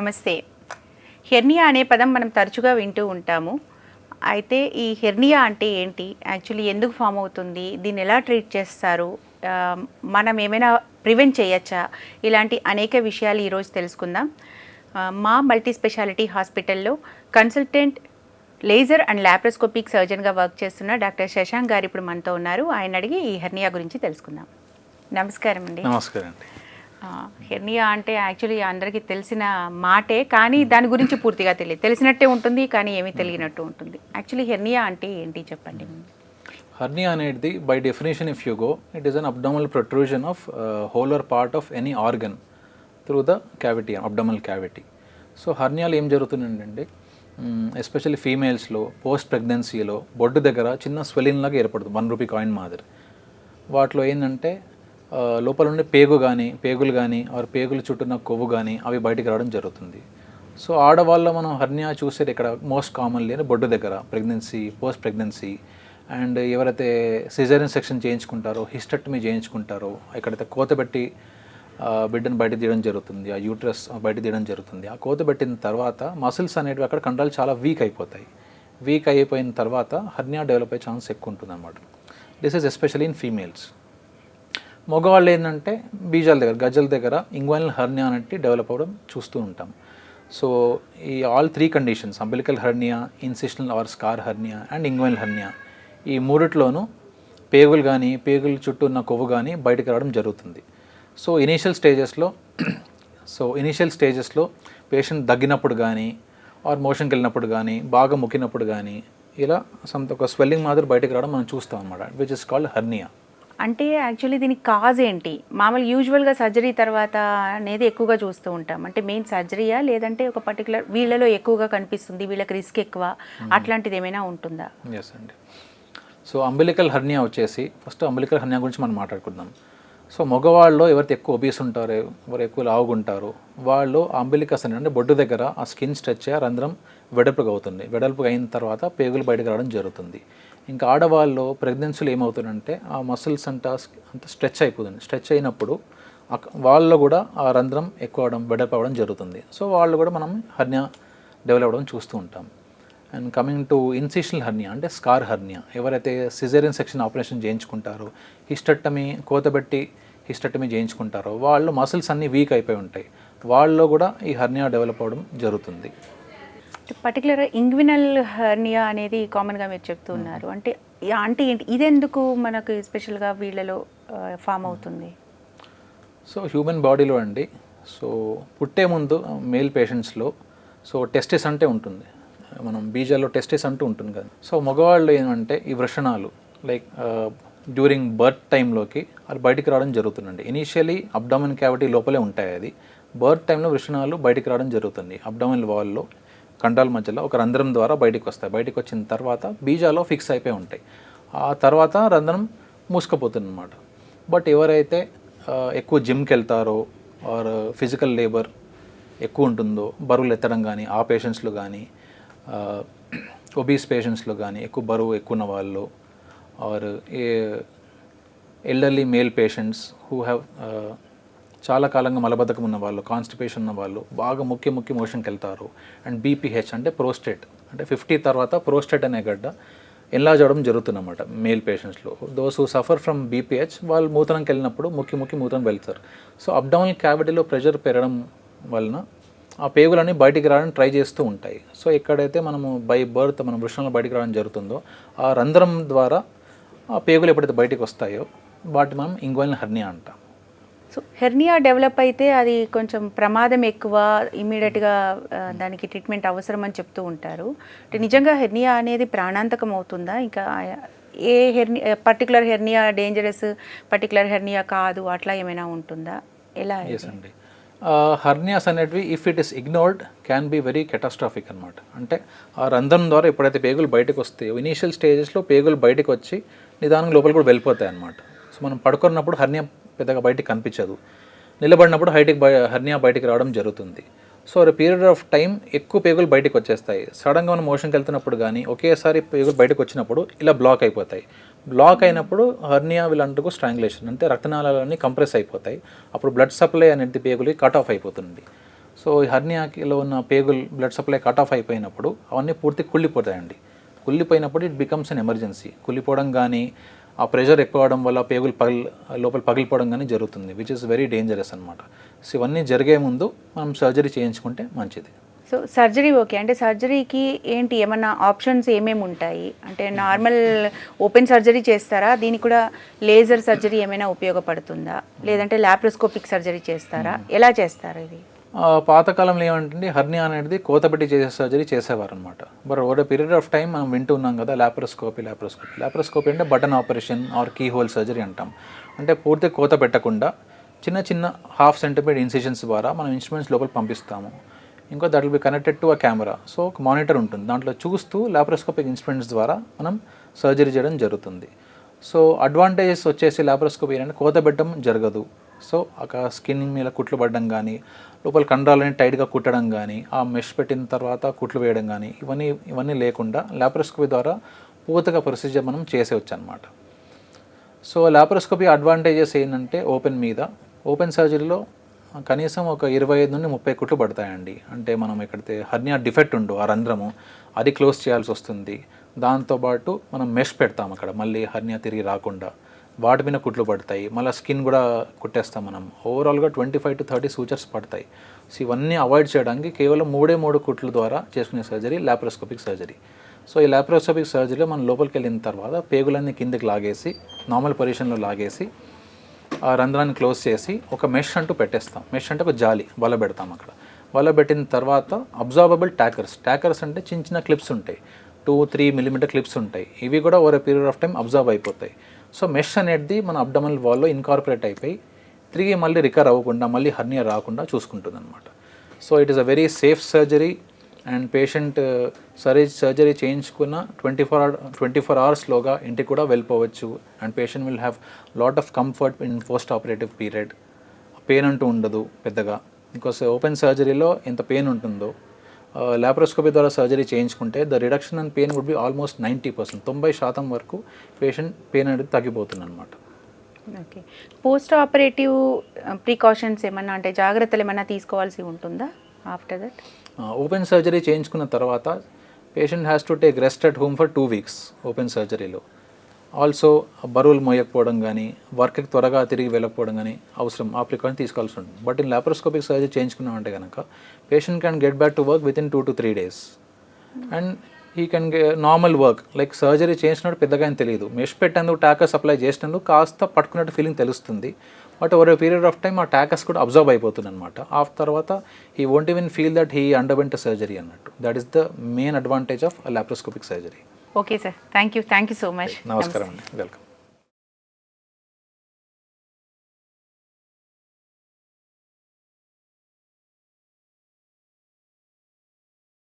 నమస్తే. హెర్నియా అనే పదం మనం తరచుగా వింటూ ఉంటాము. అయితే ఈ హెర్నియా అంటే ఏంటి? యాక్చువల్లీ ఎందుకు ఫామ్ అవుతుంది? దీన్ని ఎలా ట్రీట్ చేస్తారు? మనం ఏమైనా ప్రివెంట్ చేయొచ్చా? ఇలాంటి అనేక విషయాలు ఈరోజు తెలుసుకుందాం. మా మల్టీ స్పెషాలిటీ హాస్పిటల్లో కన్సల్టెంట్ లేజర్ అండ్ ల్యాప్రోస్కోపిక్ సర్జన్గా వర్క్ చేస్తున్న డాక్టర్ శశాంక్ గారు ఇప్పుడు మనతో ఉన్నారు. ఆయన అడిగి ఈ హెర్నియా గురించి తెలుసుకుందాం. నమస్కారం అండి నమస్కారం అండి. హెర్నియా అంటే యాక్చువల్లీ అందరికీ తెలిసిన మాటే కానీ దాని గురించి పూర్తిగా తెలియదు. తెలిసినట్టే ఉంటుంది కానీ ఏమీ తెలియనట్టు ఉంటుంది. యాక్చువల్లీ హెర్నియా అంటే ఏంటి చెప్పండి? హెర్నియా అనేది by definition if you go it is an abdominal protrusion of whole or part of any organ through the cavity abdominal cavity. So హర్నియాలు ఏం జరుగుతుందంటే ఎస్పెషల్లీ ఫీమేల్స్లో పోస్ట్ ప్రెగ్నెన్సీలో బొడ్డు దగ్గర చిన్న స్వెలిన్ లాగా ఏర్పడుతుంది వన్ రూపీ కాయిన్ మాదిరి. వాటిలో ఏంటంటే లోపల ఉండే పేగు కానీ పేగులు కానీ ఆరు పేగుల చుట్టూ ఉన్న కొవ్వు కానీ అవి బయటికి రావడం జరుగుతుంది. సో ఆడవాళ్ళ మనం హర్నియా చూసేది ఇక్కడ మోస్ట్ కామన్లీ అని బొడ్డు దగ్గర ప్రెగ్నెన్సీ పోస్ట్ ప్రెగ్నెన్సీ. అండ్ ఎవరైతే సిజరియన్ సెక్షన్ చేయించుకుంటారో హిస్టెక్టమీ చేయించుకుంటారో ఎక్కడైతే కోత పెట్టి బిడ్డను బయట తీయడం జరుగుతుంది ఆ యూట్రస్ బయట తీయడం జరుగుతుంది. ఆ కోత పెట్టిన తర్వాత మసిల్స్ అనేటివి అక్కడ కండరాలు చాలా వీక్ అయిపోతాయి. వీక్ అయిపోయిన తర్వాత హర్నియా డెవలప్ అయ్యే ఛాన్స్ ఎక్కువ ఉంటుంది అన్నమాట this is especially in females మగవాళ్ళు ఏంటంటే బీజాల దగ్గర గజ్జల దగ్గర ఇంగ్వైనల్ హర్నియా అనేది డెవలప్ అవ్వడం చూస్తూ ఉంటాం. సో ఈ all three conditions umbilical hernia incisional or scar hernia and inguinal hernia ఈ మూడిట్లోనూ పేగులు కానీ పేగుల చుట్టూ ఉన్న కొవ్వు కానీ బయటకు రావడం జరుగుతుంది. సో ఇనీషియల్ స్టేజెస్లో సో ఇనీషియల్ స్టేజెస్లో పేషెంట్ దగ్గినప్పుడు కానీ ఆర్ మోషన్కి వెళ్ళినప్పుడు కానీ బాగా ముక్కినప్పుడు కానీ ఇలా సమ్ ఒక స్వెల్లింగ్ మాదిరి బయటకు రావడం మనం చూస్తాం అన్నమాట విచ్ ఇస్ కాల్డ్ హర్నియా అంటే యాక్చువల్లీ దీనికి కాజ్ ఏంటి? మామూలు యూజువల్గా సర్జరీ తర్వాత అనేది ఎక్కువగా చూస్తూ ఉంటాం. అంటే మెయిన్ సర్జరీయా లేదంటే ఒక పర్టికులర్ వీళ్ళలో ఎక్కువగా కనిపిస్తుంది వీళ్ళకి రిస్క్ ఎక్కువ అట్లాంటిది ఏమైనా ఉంటుందా? ఎస్ అండి. సో అంబిలికల్ హర్నియా వచ్చేసి ఫస్ట్ అంబిలికల్ హర్నియా గురించి మనం మాట్లాడుకుందాం. సో మగవాళ్ళలో ఎవరైతే ఎక్కువ ఒబీస్ ఉంటారో ఎవరు ఎక్కువ లావుగుంటారో వాళ్ళు అంబిలికస్ అని అంటే బొడ్డు దగ్గర ఆ స్కిన్ స్ట్రెచ్ రంధ్రం వెడల్పుగా అవుతుంది. వెడల్పుగా అయిన తర్వాత పేగులు బయటకు రావడం జరుగుతుంది. ఇంకా ఆడవాళ్ళు ప్రెగ్నెన్సీలు ఏమవుతుందంటే ఆ మసిల్స్ అంట అంత స్ట్రెచ్ అయిపోతుంది. స్ట్రెచ్ అయినప్పుడు వాళ్ళు వాళ్ళలో కూడా ఆ రంధ్రం ఎక్కువ అవడం బెడప్ అవ్వడం జరుగుతుంది. సో వాళ్ళు కూడా మనం హర్నియా డెవలప్ అవ్వడం చూస్తూ ఉంటాం. And coming to incisional hernia అంటే స్కార్ హర్నియా. ఎవరైతే సిజేరియన్ సెక్షన్ ఆపరేషన్ చేయించుకుంటారో హిస్టెక్టమీ కోతబెట్టి హిస్టటమీ చేయించుకుంటారో వాళ్ళు మసిల్స్ అన్నీ వీక్ అయిపోయి ఉంటాయి. వాళ్ళలో కూడా ఈ హర్నియా డెవలప్ అవ్వడం జరుగుతుంది. పర్టికులర్ ఇంగ్వినల్ హర్నియా అనేది కామన్గా మీరు చెప్తున్నారు. అంటే ఈ- అంటే ఏంటి? ఇదెందుకు మనకు స్పెషల్గా వీళ్ళలో ఫామ్ అవుతుంది? సో హ్యూమన్ బాడీలో అండి సో పుట్టే ముందు మేల్ పేషెంట్స్లో సో టెస్టిస్ అంటే ఉంటుంది. మనం బీజాల్లో టెస్టిస్ అంటూ ఉంటుంది కదా. సో మగవాళ్ళు ఏమంటే ఈ వృషణాలు లైక్ డ్యూరింగ్ బర్త్ టైంలోకి అది బయటికి రావడం జరుగుతుందండి. ఇనీషియలీ అబ్డామిన్ క్యావిటీ లోపలే ఉంటాయి అది. బర్త్ టైంలో వృషణాలు బయటికి రావడం జరుగుతుంది అబ్డామిన్ వాల్లో కండాల మధ్యలో ఒక రంధ్రం ద్వారా బయటికి వస్తాయి. బయటికి వచ్చిన తర్వాత బీజాలో ఫిక్స్ అయిపోయి ఉంటాయి. ఆ తర్వాత రంధ్రం మూసుకుపోతుంది అనమాట బట్ ఎవరైతే ఎక్కువ జిమ్కి వెళ్తారో ఆర్ ఫిజికల్ లేబర్ ఎక్కువ ఉంటుందో బరువులు ఎత్తడం కానీ ఆ పేషెంట్స్లో కానీ ఒబీస్ పేషెంట్స్లో కానీ ఎక్కువ బరువు ఎక్కువ ఉన్న వాళ్ళు or a elderly male patients who have చాలా కాలంగా మలబద్ధకం ఉన్న వాళ్ళు కాన్స్టిపేషన్ ఉన్న వాళ్ళు బాగా ముఖ్య ముఖ్య మోషన్కి వెళ్తారు అండ్ బీపీహెచ్ అంటే ప్రోస్టేట్ అంటే ఫిఫ్టీ తర్వాత ప్రోస్టేట్ అనే గడ్డ ఎన్లాజ్ అవడం జరుగుతుందన్నమాట male పేషెంట్స్లో those who suffer from BPH వాళ్ళు మూత్రంకి వెళ్ళినప్పుడు ముఖ్య ముఖ్య మూత్రం వెళ్తారు. సో అప్డౌన్ క్యావిటీలో ప్రెషర్ పెరగడం వలన ఆ పేగులన్నీ బయటికి రావడానికి ట్రై చేస్తూ ఉంటాయి. సో ఎక్కడైతే మనము బై బర్త్ మన వృషణంలో బయటికి రావడం జరుగుతుందో ఆ రంధ్రం ద్వారా ఆ పేగులు ఎప్పుడైతే బయటికి వస్తాయో వాటి మనం ఇంగోయిన్ హర్నియా అంటాం. సో హెర్నియా డెవలప్ అయితే అది కొంచెం ప్రమాదం ఎక్కువ ఇమీడియట్గా దానికి ట్రీట్మెంట్ అవసరం అని చెప్తూ ఉంటారు. అంటే నిజంగా హెర్నియా అనేది ప్రాణాంతకం అవుతుందా? ఇంకా ఏ hernia particular hernia dangerous particular hernia కాదు అట్లా ఏమైనా ఉంటుందా? ఎలా అండి. హర్నియాస్ అనేటివి if it is ignored can be very catastrophic అనమాట అంటే ఆ రంధ్రం ద్వారా ఎప్పుడైతే పేగులు బయటకు వస్తాయో ఇనీషియల్ స్టేజెస్లో పేగులు బయటకు వచ్చి నిదానంగా లోపల కూడా వెళ్ళిపోతాయి అనమాట సో మనం పడుకున్నప్పుడు హర్నియా పెద్దగా బయటికి కనిపించదు. నిలబడినప్పుడు హైటెక్ హర్నియా బయటికి రావడం జరుగుతుంది. సో ఒక పీరియడ్ ఆఫ్ టైం ఎక్కువ పేగులు బయటకు వచ్చేస్తాయి సడన్గా మనం మోషన్కి వెళ్తున్నప్పుడు కానీ ఒకేసారి పేగులు బయటకు వచ్చినప్పుడు ఇలా బ్లాక్ అయిపోతాయి. బ్లాక్ అయినప్పుడు హర్నియా వీళ్ళంటూ స్ట్రాంగులేషన్ అంటే రక్తనాళాలన్నీ కంప్రెస్ అయిపోతాయి. అప్పుడు బ్లడ్ సప్లై అనేది పేగులు కట్ ఆఫ్ అయిపోతుంది. సో ఈ హర్నియాకిలో ఉన్న పేగులు బ్లడ్ సప్లై కట్ ఆఫ్ అయిపోయినప్పుడు అవన్నీ పూర్తి కుళ్ళిపోతాయండి. కుళ్ళిపోయినప్పుడు ఇట్ బికమ్స్ అన్ ఎమర్జెన్సీ. కుళ్ళిపోవడం కానీ ఆ ప్రెషర్ ఎక్కువ అవడం వల్ల పేగులు పగిలి లోపల పగిలిపోవడం కానీ జరుగుతుంది విచ్ ఇస్ వెరీ డేంజరస్ అనమాట సో ఇవన్నీ జరిగే ముందు మనం సర్జరీ చేయించుకుంటే మంచిది. సో సర్జరీ ఓకే అంటే సర్జరీకి ఏంటి? ఏమన్నా ఆప్షన్స్ ఏమేమి ఉంటాయి? అంటే నార్మల్ ఓపెన్ సర్జరీ చేస్తారా? దీనికి కూడా లేజర్ సర్జరీ ఏమైనా ఉపయోగపడుతుందా? లేదంటే లాప్రోస్కోపిక్ సర్జరీ చేస్తారా? ఎలా చేస్తారు ఇది? పాతకాలంలో ఏమంటే హర్నియా అనేది కోతపెట్టి చేసే సర్జరీ చేసేవారు అనమాట but over period of time మనం వింటూ ఉన్నాం కదా లాప్రోస్కోపీ లాప్రోస్కోపీ లాప్రోస్కోపీ అంటే button operation or keyhole surgery అంటాం. అంటే పూర్తి కోత పెట్టకుండా చిన్న చిన్న హాఫ్ సెంటీమీటర్ ఇన్సిషన్స్ ద్వారా మనం ఇన్స్ట్రుమెంట్స్ లోపల పంపిస్తాము. ఇంకో that will be connected to a camera so ఒక మానిటర్ ఉంటుంది. దాంట్లో చూస్తూ లాప్రోస్కోపిక్ ఇన్స్ట్రుమెంట్స్ ద్వారా మనం సర్జరీ చేయడం జరుగుతుంది. సో అడ్వాంటేజెస్ వచ్చేసి లాప్రోస్కోపీ ఏంటంటే కోత పెట్టడం జరగదు. సో ఒక స్కిన్ మీద కుట్లు పడడం కానీ లోపల కండరాలని టైట్గా కుట్టడం కానీ ఆ మెష్ పెట్టిన తర్వాత కుట్లు వేయడం కానీ ఇవన్నీ ఇవన్నీ లేకుండా లాప్రోస్కోపీ ద్వారా పూర్తిగా ప్రొసీజర్ మనం చేసేవచ్చు అనమాట సో లాప్రోస్కోపీ అడ్వాంటేజెస్ ఏంటంటే ఓపెన్ మీద ఓపెన్ సర్జరీలో కనీసం ఒక ఇరవై ఐదు నుండి ముప్పై కుట్లు పడతాయండి. అంటే మనం ఎక్కడైతే హర్నియా డిఫెక్ట్ ఉండు ఆ రంధ్రము అది క్లోజ్ చేయాల్సి వస్తుంది. దాంతోపాటు మనం మెష్ పెడతాం అక్కడ. మళ్ళీ హర్నియా తిరిగి రాకుండా. వాటి మీద కుట్లు పడతాయి. మళ్ళీ స్కిన్ కూడా కుట్టేస్తాం మనం. ఓవరాల్గా twenty five to thirty sutures పడతాయి. సో ఇవన్నీ అవాయిడ్ చేయడానికి కేవలం మూడే మూడు కుట్ల ద్వారా చేసుకునే సర్జరీ లాప్రోస్కోపిక్ సర్జరీ సో ఈ లాప్రోస్కోపిక్ సర్జరీలో మనం లోపలికి వెళ్ళిన తర్వాత పేగులన్నీ కిందకి లాగేసి నార్మల్ పొజిషన్లో లాగేసి ఆ రంధ్రాన్ని క్లోజ్ చేసి ఒక మెష్ అంటూ పెట్టేస్తాం. మెష్ అంటే ఒక జాలి వల పెడతాం అక్కడ. వల పెట్టిన తర్వాత అబ్జార్బబుల్ ట్యాకర్స్ ట్యాకర్స్ అంటే చిన్న చిన్న క్లిప్స్ ఉంటాయి. టూ త్రీ మిల్లీమీటర్ క్లిప్స్ ఉంటాయి. ఇవి కూడా over period of time absorb అయిపోతాయి. సో మెష్ అనేది మన అబ్డమల్ వాల్లో ఇన్కార్పొరేట్ అయిపోయి తిరిగి మళ్ళీ రికవర్ అవ్వకుండా మళ్ళీ హర్నియా రాకుండా చూసుకుంటుంది అనమాట so it is a very safe surgery and patient sorry surgery చేయించుకున్న ట్వంటీ ఫోర్ ట్వంటీ ఫోర్ అవర్స్లోగా ఇంటికి కూడా వెళ్ళిపోవచ్చు. And patient will have lot of comfort in post operative period pain అంటూ ఉండదు పెద్దగా. బికాస్ ఓపెన్ సర్జరీలో ఎంత పెయిన్ ఉంటుందో లాప్రోస్కోపీ ద్వారా సర్జరీ చేయించుకుంటే the reduction and pain would be almost ninety percent తొంభై శాతం వరకు పేషెంట్ పెయిన్ అనేది తగ్గిపోతుంది అనమాట ఓకే పోస్ట్ ఆపరేటివ్ ప్రికాషన్స్ ఏమన్నా అంటే జాగ్రత్తలు ఏమన్నా తీసుకోవాల్సి ఉంటుందా ఆఫ్టర్ దట్ ఓపెన్ సర్జరీ చేయించుకున్న తర్వాత patient has to take rest at home for two weeks open సర్జరీలో also బరువులు మోయకపోవడం కానీ వర్క్కి త్వరగా తిరిగి వెళ్ళకపోవడం కానీ అవసరం. ఆ ప్రికాషన్ తీసుకోవాల్సి ఉంటుంది. బట్ ఇన్ లాప్రోస్కోపిక్ సర్జరీ చేయించుకున్నామంటే కనుక patient can get back to work within two to three days and he can normal work like surgery చేసినట్టు పెద్దగా ఏం తెలియదు. మెష్ పెట్టేందుకు టాకస్ అప్లై చేసినందుకు కాస్త పట్టుకున్నట్టు ఫీలింగ్ తెలుస్తుంది. But over period of time ఆ టాకస్ కూడా అబ్జర్వ్ అయిపోతుంది అనమాట ఆ తర్వాత he won't even feel that he underwent surgery అన్నట్టు. That is the main advantage of laparoscopic surgery okay sir thank you thank you so much నమస్కారం అండి. Welcome